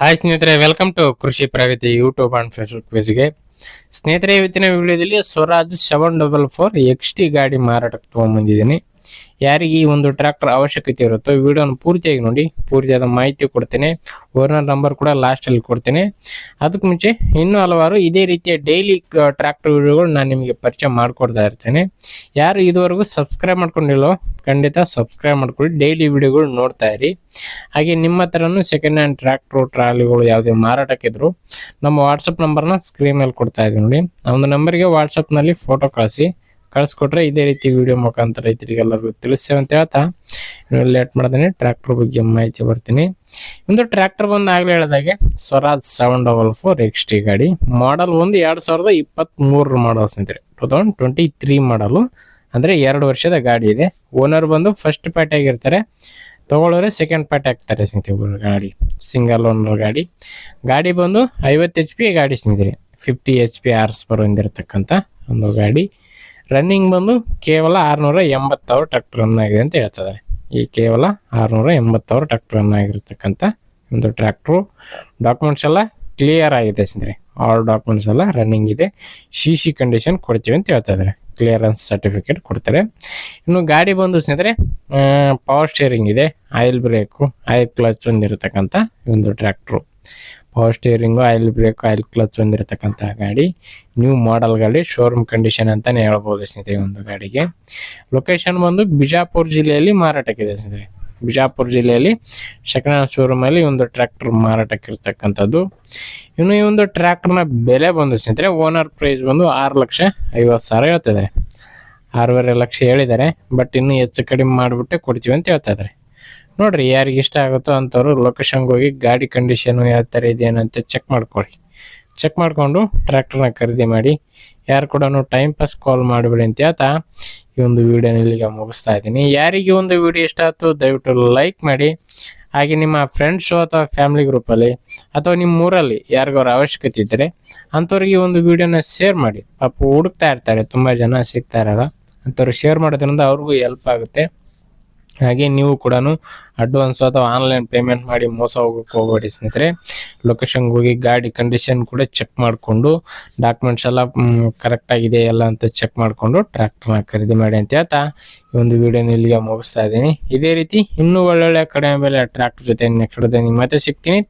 Hi ಸ್ನೇಹಿತರೆ welcome to Krishi Pragati YouTube and Facebook ಪೇಜ್ಗೆ ಸ್ನೇಹಿತರೆ, ಇವತ್ತಿನ ವಿಡಿಯೋದಲ್ಲಿ Swaraj seven double four X T ಗಾಡಿ ಮಾರಾಟಕ್ಕೆ ತೊಗೊಂಬಂದಿದ್ದೀನಿ ಯಾರಿಗೆ ಈ ಒಂದು ಟ್ರ್ಯಾಕ್ಟರ್ ಅವಶ್ಯಕತೆ ಇರುತ್ತೋ ವಿಡಿಯೋನ ಪೂರ್ತಿಯಾಗಿ ನೋಡಿ, ಪೂರ್ತಿಯಾದ ಮಾಹಿತಿ ಕೊಡ್ತೇನೆ. ಓನರ್ ನಂಬರ್ ಕೂಡ ಲಾಸ್ಟಲ್ಲಿ ಕೊಡ್ತೇನೆ. ಅದಕ್ಕೆ ಮುಂಚೆ ಇನ್ನೂ ಹಲವಾರು ಇದೇ ರೀತಿಯ ಡೈಲಿ ಟ್ರ್ಯಾಕ್ಟರ್ ವಿಡಿಯೋಗಳು ನಾನು ನಿಮಗೆ ಪರಿಚಯ ಮಾಡಿಕೊಡ್ತಾ ಇರ್ತೇನೆ. ಯಾರು ಇದುವರೆಗೂ ಸಬ್ಸ್ಕ್ರೈಬ್ ಮಾಡ್ಕೊಂಡಿಲ್ಲೋ, ಖಂಡಿತ ಸಬ್ಸ್ಕ್ರೈಬ್ ಮಾಡ್ಕೊಳ್ಳಿ. ಡೈಲಿ ವಿಡಿಯೋಗಳು ನೋಡ್ತಾ ಇರಿ. ಹಾಗೆ ನಿಮ್ಮ ಹತ್ರನೂ ಸೆಕೆಂಡ್ ಹ್ಯಾಂಡ್ ಟ್ರ್ಯಾಕ್ಟ್ರು ಟ್ರಾಲಿಗಳು ಯಾವುದೇ ಮಾರಾಟಕ್ಕಿದ್ರು ನಮ್ಮ ವಾಟ್ಸಪ್ ನಂಬರ್ನ ಸ್ಕ್ರೀನ್ ಮೇಲೆ ಕೊಡ್ತಾ ಇದ್ದೀವಿ ನೋಡಿ. ಆ ಒಂದು ನಂಬರ್ಗೆ ವಾಟ್ಸಪ್ನಲ್ಲಿ ಫೋಟೋ ಕಳಿಸಿ. ಕಳಿಸ್ಕೊಟ್ರೆ ಇದೇ ರೀತಿ ವಿಡಿಯೋ ಮುಖಾಂತರ ರೈತರಿಗೆಲ್ಲರಿಗೂ ತಿಳಿಸ್ತೇವೆ ಅಂತ ಹೇಳ್ತಾ. ಲೇಟ್ ಮಾಡ್ದೇನೆ ಟ್ರ್ಯಾಕ್ಟರ್ ಬಗ್ಗೆ ಮಾಹಿತಿ ಬರ್ತೀನಿ. ಒಂದು ಟ್ರ್ಯಾಕ್ಟರ್ ಬಂದು ಆಗಲೇ ಹೇಳಿದಾಗೆ, Swaraj seven double four X T ಗಾಡಿ ಮಾಡಲ್ ಒಂದು ಎರಡು ಸಾವಿರದ ಇಪ್ಪತ್ತ್ಮೂರರ ಮಾಡಲ್ ಸ್ನೇಹಿತರೆ. ಟೂ ತೌಸಂಡ್ ಟ್ವೆಂಟಿ ತ್ರೀ ಮಾಡಲು ಅಂದರೆ ಎರಡು ವರ್ಷದ ಗಾಡಿ ಇದೆ. ಓನರ್ ಬಂದು ಫಸ್ಟ್ ಪಾರ್ಟಿ ಆಗಿರ್ತಾರೆ. ತಗೊಳ್ಳೋರೆ ಸೆಕೆಂಡ್ ಪಾರ್ಟಿ ಹಾಕ್ತಾರೆ ಸ್ನೇಹಿತರೆ ಗಾಡಿ ಸಿಂಗಲ್ ಓನರ್ ಗಾಡಿ. ಗಾಡಿ ಬಂದು ಐವತ್ತು ಎಚ್ ಪಿ ಗಾಡಿ ಸ್ನೇಹಿತರೆ. ಫಿಫ್ಟಿ ಎಚ್ ಪಿ ಆರ್ಸ್ ಬರೋ ಒಂದು ಗಾಡಿ. ರನ್ನಿಂಗ್ ಬಂದು ಕೇವಲ ಆರುನೂರ ಎಂಬತ್ತಾರು ಟ್ರಾಕ್ಟರ್ ರನ್ ಆಗಿದೆ ಅಂತ ಹೇಳ್ತಿದ್ದಾರೆ ಈ ಕೇವಲ ಆರುನೂರ ಎಂಬತ್ತಾರು ಟ್ರಾಕ್ಟರ್ ರನ್ ಆಗಿರ್ತಕ್ಕಂಥ ಒಂದು ಟ್ರ್ಯಾಕ್ಟ್ರು ಡಾಕ್ಯುಮೆಂಟ್ಸ್ ಎಲ್ಲ ಕ್ಲಿಯರ್ ಆಗಿದೆ ಸ್ನೇಹಿತರೆ. ಆಲ್ ಡಾಕ್ಯುಮೆಂಟ್ಸ್ ಎಲ್ಲ ರನ್ನಿಂಗ್ ಇದೆ. ಸಿ ಸಿ ಕಂಡೀಷನ್ ಕೊಡ್ತೀವಿ ಅಂತ ಹೇಳ್ತಾ ಇದ್ದಾರೆ. ಕ್ಲಿಯರೆನ್ಸ್ ಸರ್ಟಿಫಿಕೇಟ್ ಕೊಡ್ತಾರೆ. ಇನ್ನು ಗಾಡಿ ಬಂದು ಸ್ನೇಹಿತರೆ ಪವರ್ ಸ್ಟೇರಿಂಗ್ ಇದೆ. ಆಯಿಲ್ ಬ್ರೇಕು ಆಯಿಲ್ ಕ್ಲಚ್ ಒಂದಿರತಕ್ಕಂಥ ಒಂದು tractor power steering oil brake oil clutch ಹೊಂದಿರತಕ್ಕಂತಹ ಗಾಡಿ. ನ್ಯೂ ಮಾಡೆಲ್ ಗಾಡಿ ಶೋರೂಮ್ ಕಂಡೀಷನ್ ಅಂತಾನೆ ಹೇಳ್ಬೋದು ಸ್ನೇಹಿತರೆ ಒಂದು ಗಾಡಿಗೆ. ಲೊಕೇಶನ್ ಬಂದು ಬಿಜಾಪುರ ಜಿಲ್ಲೆಯಲ್ಲಿ ಮಾರಾಟಕ್ಕಿದೆ ಸ್ನೇಹಿತರೆ. ಬಿಜಾಪುರ ಜಿಲ್ಲೆಯಲ್ಲಿ ಸೆಕೆಂಡ್ ಹ್ಯಾಂಡ್ ಶೋರೂಮಲ್ಲಿ ಒಂದು ಟ್ರ್ಯಾಕ್ಟರ್ ಮಾರಾಟಕ್ಕಿರ್ತಕ್ಕಂಥದ್ದು. ಇನ್ನು ಈ ಒಂದು ಟ್ರ್ಯಾಕ್ಟರ್ನ ಬೆಲೆ ಬಂದು ಸ್ನೇಹಿತರೆ ಓನರ್ ಪ್ರೈಸ್ ಬಂದು ಆರು ಲಕ್ಷ ಐವತ್ತು ಸಾವಿರ ಹೇಳ್ತಿದ್ದಾರೆ ಆರೂವರೆ ಲಕ್ಷ ಹೇಳಿದ್ದಾರೆ ಬಟ್ ಇನ್ನೂ ಹೆಚ್ಚು ಕಡಿಮೆ ಮಾಡಿಬಿಟ್ಟೆ ಕೊಡ್ತೀವಿ ಅಂತ ಹೇಳ್ತಾ ಇದ್ದಾರೆ. ನೋಡ್ರಿ ಯಾರಿಗೆ ಇಷ್ಟ ಆಗುತ್ತೋ ಅಂಥವ್ರು ಲೊಕೇಶನ್ಗೆ ಹೋಗಿ ಗಾಡಿ ಕಂಡೀಷನು ಯಾವ ಥರ ಇದೆಯೇನಂತ ಚೆಕ್ ಮಾಡ್ಕೊಳ್ಳಿ. ಚೆಕ್ ಮಾಡಿಕೊಂಡು ಟ್ರ್ಯಾಕ್ಟರ್ನ ಖರೀದಿ ಮಾಡಿ. ಯಾರು ಕೂಡ ಟೈಮ್ ಪಾಸ್ ಕಾಲ್ ಮಾಡಿಬಿಡಿ ಅಂತ ಹೇಳ್ತಾ ಈ ಒಂದು ವಿಡಿಯೋನ ಇಲ್ಲಿಗೆ ಮುಗಿಸ್ತಾ ಇದ್ದೀನಿ. ಯಾರಿಗೆ ಒಂದು ವಿಡಿಯೋ ಇಷ್ಟ ಆಯಿತು ದಯವಿಟ್ಟು ಲೈಕ್ ಮಾಡಿ. ಹಾಗೆ ನಿಮ್ಮ ಫ್ರೆಂಡ್ಸು ಅಥವಾ ಫ್ಯಾಮಿಲಿ ಗ್ರೂಪಲ್ಲಿ ಅಥವಾ ನಿಮ್ಮ ಊರಲ್ಲಿ ಯಾರಿಗಾರ ಅವಶ್ಯಕತೆ ಇದ್ದರೆ ಅಂಥವ್ರಿಗೆ ಒಂದು ವಿಡಿಯೋನ ಶೇರ್ ಮಾಡಿ. ಪಾಪ ಹುಡುಕ್ತಾ ಇರ್ತಾರೆ, ತುಂಬ ಜನ ಸಿಗ್ತಾ ಇರಲ್ಲ. ಅಂಥವ್ರು ಶೇರ್ ಮಾಡೋದ್ರಿಂದ ಅವ್ರಿಗೂ ಹೆಲ್ಪ್ ಆಗುತ್ತೆ. ಹಾಗೆ ನೀವು ಕೂಡ ಅಡ್ವಾನ್ಸ್ ಅಥವಾ ಆನ್ಲೈನ್ ಪೇಮೆಂಟ್ ಮಾಡಿ ಮೋಸ ಹೋಗಕ್ಕೆ ಹೋಗಬೇಡಿ ಸ್ನೇಹಿತರೆ. ಲೊಕೇಶನ್ಗೆ ಹೋಗಿ ಗಾಡಿ ಕಂಡೀಷನ್ ಕೂಡ ಚೆಕ್ ಮಾಡಿಕೊಂಡು ಡಾಕ್ಯುಮೆಂಟ್ಸ್ ಎಲ್ಲ ಕರೆಕ್ಟ್ ಆಗಿದೆ ಎಲ್ಲ ಅಂತ ಚೆಕ್ ಮಾಡಿಕೊಂಡು ಟ್ರ್ಯಾಕ್ಟರ್ನ ಖರೀದಿ ಮಾಡಿ ಅಂತ ಹೇಳ್ತಾ ಈ ಒಂದು ವಿಡಿಯೋನ ಇಲ್ಲಿಗೆ ಮುಗಿಸ್ತಾ ಇದ್ದೀನಿ. ಇದೇ ರೀತಿ ಇನ್ನೂ ಒಳ್ಳೊಳ್ಳೆ ಕಡೆ ಬೆಲೆ ಟ್ರ್ಯಾಕ್ಟರ್ ಜೊತೆ ನೆಕ್ಸ್ಟ್ ನಿಮ್ಮ ಮತ್ತೆ ಸಿಗ್ತೀನಿ.